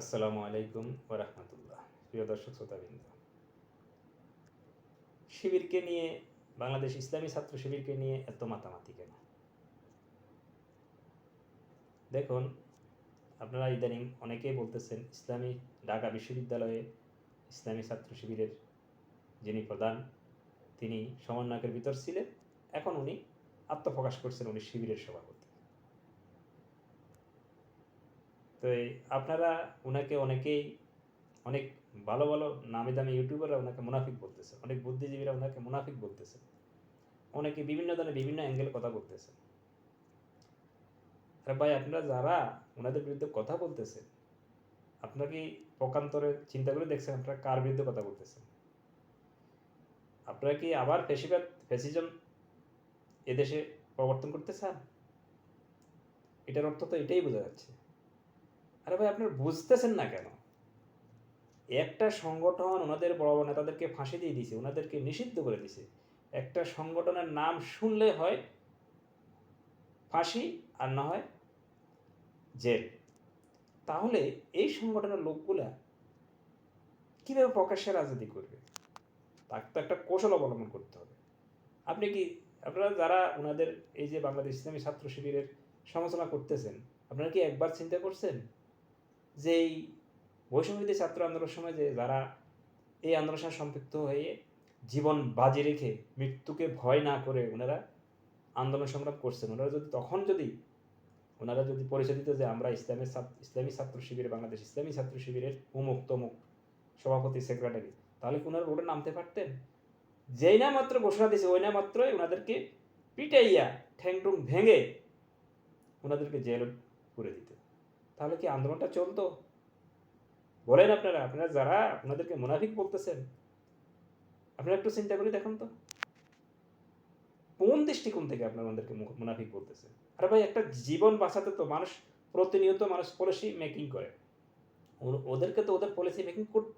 আসসালামু আলাইকুম ওরহমতুল্লাহ। প্রিয় দর্শক শ্রোতাবৃন্দ, শিবিরকে নিয়ে, বাংলাদেশ ইসলামী ছাত্র শিবিরকে নিয়ে এত মাতামাতি কেন? দেখুন, আপনারা ইদানিং অনেকেই বলতেছেন, ইসলামী ঢাকা বিশ্ববিদ্যালয়ে ইসলামী ছাত্র শিবিরের যিনি প্রধান, তিনি সমন্বয়কের ভিতর ছিলেন। এখন উনি আত্মপ্রকাশ করছেন উনি শিবিরের সভাপতি। তো আপনারা ওনাকে অনেকেই অনেক ভালো ভালো নামি দামি ইউটিউবাররা ওনাকে মুনাফিক বলতেছে, অনেক বুদ্ধিজীবীরা ওনাকে মুনাফিক বলতেছে, অনেকে বিভিন্ন ধরনের বিভিন্ন অ্যাঙ্গেল কথা বলতেছে। আরে ভাই, আপনারা যারা ওনাদের বিরুদ্ধে কথা বলতেছেন আপনারা কি পক্ষান্তরে চিন্তা করে দেখছেন আপনারা কার বিরুদ্ধে কথা বলতেছেন? আপনারা কি আবার ফেসিবাদ, ফেসিজম এদেশে প্রবর্তন করতে চান? এটার অর্থ তো এটাই বোঝা যাচ্ছে। আরে ভাই, আপনারা বুঝতেছেন না কেন? একটা সংগঠন ওনাদের বড় বড় নেতাদেরকে ফাঁসি দিয়ে দিছে ওনাদেরকে নিষিদ্ধ করে দিছে একটা সংগঠনের নাম শুনলে হয় ফাঁসি আর না হয় জেল। তাহলে এই সংগঠনের লোকগুলা কীভাবে প্রকাশ্যে রাজনীতি করবে? তাকে তো একটা কৌশল অবলম্বন করতে হবে। আপনি কি, আপনারা যারা ওনাদের এই যে বাংলাদেশ ইসলামী ছাত্র শিবিরের সমালোচনা করতেছেন, আপনারা কি একবার চিন্তা করছেন? যে এই বৈষম্যবিধি ছাত্র আন্দোলনের সময় যে যারা এই আন্দোলনের সাথে সম্পৃক্ত হয়ে জীবন বাজি রেখে মৃত্যুকে ভয় না করে ওনারা আন্দোলন সংগ্রাম করছেন, ওনারা যদি তখন যদি, ওনারা যদি পরিচয় দিত যে আমরা ইসলামের ইসলামী ছাত্র শিবির, বাংলাদেশ ইসলামী ছাত্র শিবিরের উমুক তমুক সভাপতি, সেক্রেটারি, তাহলে কি ওনারা রোডে নামতে পারতেন? যেই না মাত্র ঘোষণা দিয়েছে, ওই না মাত্রই ওনাদেরকে পিটাইয়া ঠ্যাংটুং ভেঙে ওনাদেরকে জেল করে দিত। তাহলে কি আন্দোলনটা চলতো? বলেন আপনারা আপনারা যারা আপনাদেরকে মুনাফিক বলতেছেন, আপনারা একটু চিন্তা করে দেখুন তো। কোন দৃষ্টিকোণ থেকে আপনারা আমাদেরকে মুনাফিক বলতেছে আরে ভাই, একটা জীবন বাঁচাতে তো মানুষ প্রতিনিয়ত মানুষ পলিসি মেকিং করে। ওদেরকে তো ওদের পলিসি মেকিং করতে